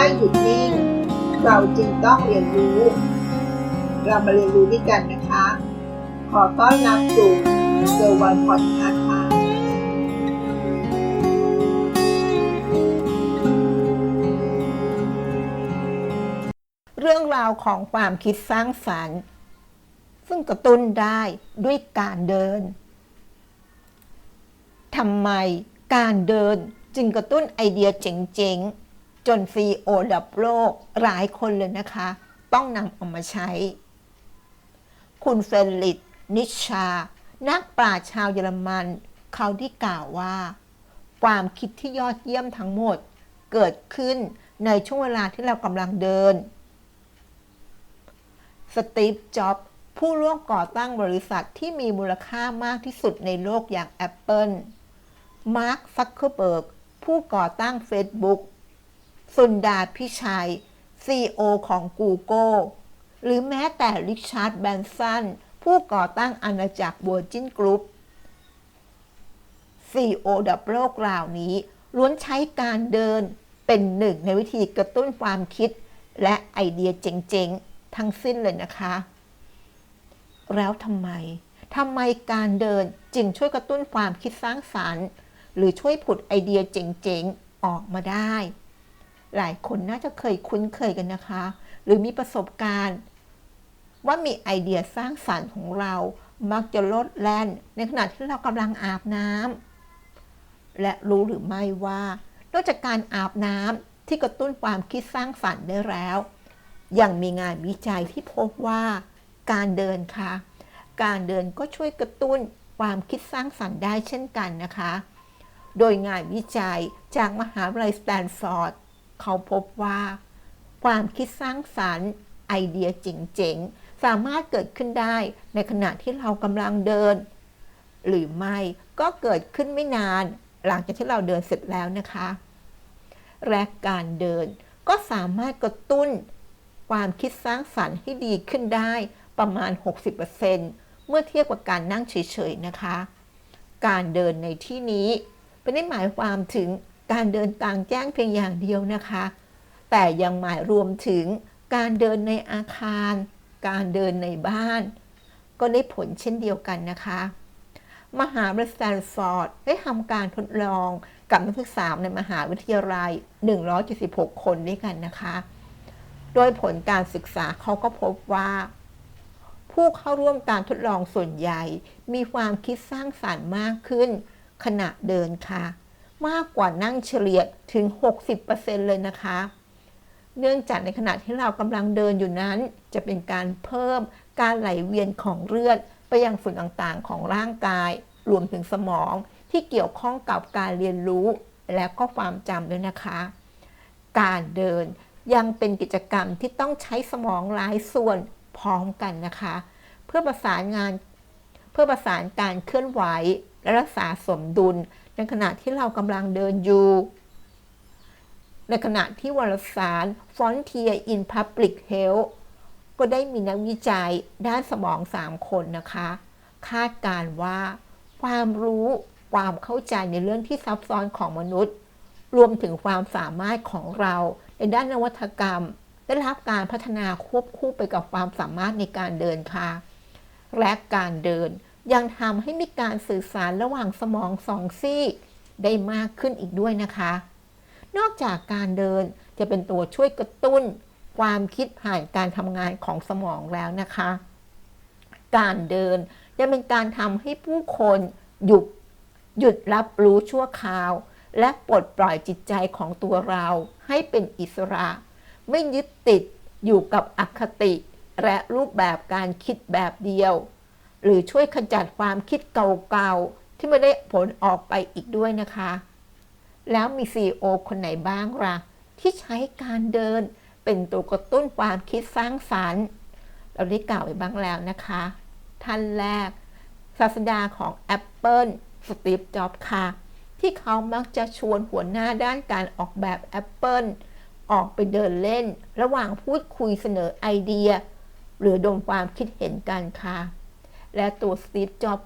ไม่หยุดนิ่ง เราจึงต้องเรียนรู้ เรามาเรียนรู้ด้วยกันนะคะ ขอต้อนรับสู่เซอร์วันพอดคาส์ค่ะเรื่องราวของความคิดสร้างสรรค์ ซึ่งกระตุ้นได้ด้วยการเดินทำไมการเดินจึงกระตุ้นไอเดียเจ๋งๆ จนซีโอดับโลกหลายคนเลยนะคะ ต้องนำเอามาใช้ คุณเฟลิตนิชชา นักปราชญ์ชาวเยอรมัน เขาที่กล่าวว่า ความคิดที่ยอดเยี่ยมทั้งหมดเกิดขึ้นในช่วงเวลาที่เรากำลังเดิน สตีฟ จ็อบส์ผู้ร่วมก่อตั้งบริษัทที่มีมูลค่ามากที่สุดในโลกอย่าง Apple มาร์ค ซักเคอร์เบิร์ก ผู้ก่อตั้ง Facebook สุนดาพิชัย CEO ของ Google หรือแม้แต่ริชาร์ดแบนสันผู้ก่อตั้งอาณาจักร Virgin Group CEO ดับโลกเหล่านี้ ล้วนใช้การเดินเป็นหนึ่งในวิธีกระตุ้นความคิด และไอเดียเจ๋งๆ ทั้งสิ้นเลยนะคะ แล้วทำไมทำไมการเดินจึงช่วยกระตุ้นความคิดสร้างสารรค์ หรือช่วยผุดไอเดียเจ๋งๆ ออกมาได้ หลายคนน่าจะเคยคุ้นเคยกันนะคะ หรือมีประสบการณ์ ว่ามีไอเดียสร้างสารรค์ของเรา มักจะลดแล่น ในขณะที่เรากำลังอาบน้ำและรู้หรือไม่ว่านอกจากการอาบน้ำที่กระตุ้นความคิดสร้างสรรค์ได้แล้ว ยังมีงานวิจัยที่พบว่า การเดินค่ะ การเดินก็ช่วยกระตุ้นความคิดสร้างสรรค์ได้เช่นกันนะคะ โดยงานวิจัยจากมหาวิทยาลัยสแตนฟอร์ด เขาพบว่า ความคิดสร้างสรรค์ไอเดียเจ๋งๆ สามารถเกิดขึ้นได้ในขณะที่เรากำลังเดิน หรือไม่ก็เกิดขึ้นไม่นาน หลังจากที่เราเดินเสร็จแล้วนะคะและการเดินก็สามารถกระตุ้น ความคิดสร้างสรรค์ให้ดีขึ้นได้ประมาณ 60%เมื่อเทียบกับการนั่งเฉยๆนะคะ การเดินในที่นี้ไม่ได้หมายความถึง การเดินกลางแจ้งเพียงอย่างเดียวนะคะ แต่ยังหมายรวมถึงการเดินในอาคาร การเดินในบ้าน ก็ได้ผลเช่นเดียวกันนะคะ มหาวิทยาลัยสแตนฟอร์ดได้ทำการทดลองกับนักศึกษาในมหาวิทยาลัย 176 คนด้วยกันนะคะ โดยผลการศึกษาเขาก็พบว่า ผู้เข้าร่วมการทดลองส่วนใหญ่ มีความคิดสร้างสารรค์มากขึ้น ขณะเดินค่ะ มากกว่านั่งเฉลี่ยถึง 60%เลยนะคะ เนื่องจากในขณะที่เรากำลังเดินอยู่นั้น จะเป็นการเพิ่มการไหลเวียนของเลือด ไปยังส่วนต่างๆของร่างกาย รวมถึงสมองที่เกี่ยวข้องกับการเรียนรู้ และก็ความจำด้วยนะคะ การเดินยังเป็นกิจกรรมที่ต้องใช้สมองหลายส่วนพร้อมกันนะคะ เพื่อประสานงาน เพื่อประสานการเคลื่อนไหว และรักษาสมดุล ในขณะที่เรากำลังเดินอยู่ ในขณะที่วารสาร Frontier in Public Health ก็ได้มีนักวิจัยด้านสมอง 3 คนนะคะ คาดการว่า ความรู้ความเข้าใจในเรื่องที่ซับซ้อนของมนุษย์ รวมถึงความสามารถของเราในด้านนวัตกรรม ได้รับการพัฒนาควบคู่ไปกับความสามารถในการเดินค่ะและการเดิน ยังทำให้มีการสื่อสารระหว่างสมองสองซีกได้มากขึ้นอีกด้วยนะคะ นอกจากการเดินจะเป็นตัวช่วยกระตุ้น ความคิดผ่านการทำงานของสมองแล้วนะคะ การเดินจะเป็นการทำให้ผู้คนหยุดหยุดรับรู้ชั่วคราว และปลดปล่อยจิตใจของตัวเราให้เป็นอิสระ ไม่ยึดติดอยู่กับอคติ และรูปแบบการคิดแบบเดียว หรือช่วยขจัดความคิดเก่าๆ ที่ไม่ได้ผลออกไปอีกด้วยนะคะ แล้วมี CEO คนไหนบ้างล่ะ ที่ใช้การเดินเป็นตัวกระตุ้นความคิดสร้างสรรค์ เราได้กล่าวไปบ้างแล้วนะคะ ท่านแรก ศาสดาของ Apple สตีฟ จ็อบส์ค่ะ ที่เขามักจะชวนหัวหน้าด้านการออกแบบ Apple ออกไปเดินเล่น ระหว่างพูดคุยเสนอไอเดีย หรือดมความคิดเห็นกันค่ะ และตัวสตีฟจ็อบ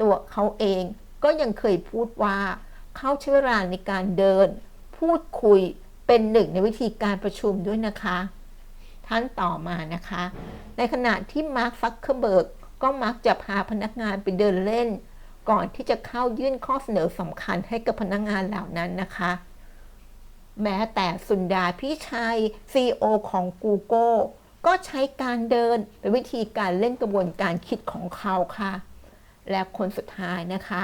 ตัวเขาเองก็ยังเคยพูดว่าเขาใช้เวลาในการเดิน พูดคุยเป็นหนึ่งในวิธีการประชุมด้วยนะคะ ท่านต่อมานะคะ ในขณะที่มาร์คซักเคเบิร์กก็มักจะพาพนักงานไปเดินเล่น ก่อนที่จะเข้ายื่นข้อเสนอสำคัญให้กับพนักงานเหล่านั้นนะคะ แม้แต่สุนดาพี่ชัย CEO ของ Google ก็ใช้การเดินเป็นวิธีการเล่นกระบวนการคิดของเขาค่ะ และคนสุดท้ายนะคะ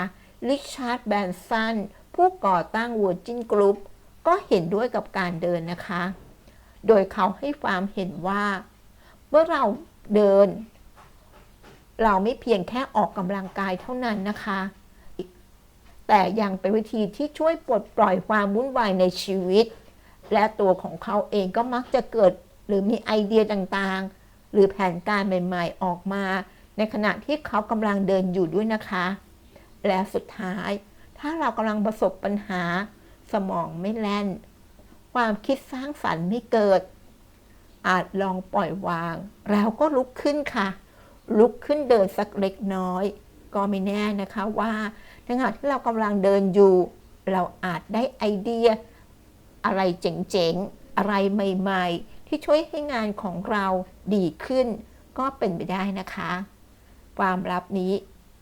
ริชาร์ดแบนสันผู้ก่อตั้ง Virgin Group ก็เห็นด้วยกับการเดินนะคะ โดยเขาให้ความเห็นว่า เมื่อเราเดิน เราไม่เพียงแค่ออกกำลังกายเท่านั้นนะคะ แต่ยังเป็นวิธีที่ช่วยปลดปล่อยความวุ่นวายในชีวิต และตัวของเขาเองก็มักจะเกิด หรือมีไอเดียต่างๆ หรือแผนการใหม่ๆออกมา ในขณะที่เขากำลังเดินอยู่ด้วยนะคะ และสุดท้าย ถ้าเรากำลังประสบปัญหา สมองไม่แล่น ความคิดสร้างสรรค์ไม่เกิด อาจลองปล่อยวาง แล้วก็ลุกขึ้นค่ะ ลุกขึ้นเดินสักเล็กน้อย ก็ไม่แน่นะคะว่าในขณะที่เรากำลังเดินอยู่ เราอาจได้ไอเดีย อะไรเจ๋งๆ อะไรใหม่ ๆ ที่ช่วยให้งานของเราดีขึ้น ก็เป็นไปได้นะคะ ความลับนี้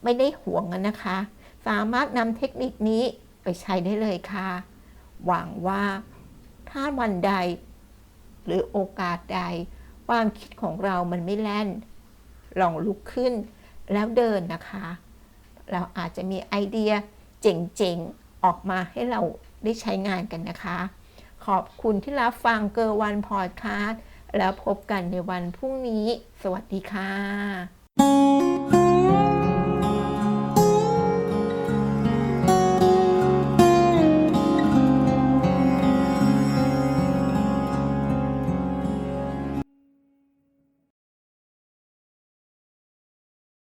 ไม่ได้ห่วงนะคะ สามารถนำเทคนิคนี้ไปใช้ได้เลยค่ะ หวังว่าถ้าวันใด หรือโอกาสใด ความคิดของเรามันไม่แล่น ลองลุกขึ้นแล้วเดินนะคะ เราอาจจะมีไอเดียเจ๋งๆ ออกมาให้เราได้ใช้งานกันนะคะ ขอบคุณที่รับฟังเกอร์วันพอดคาสต์แล้วพบกันในวันพรุ่งนี้ สวัสดีค่ะ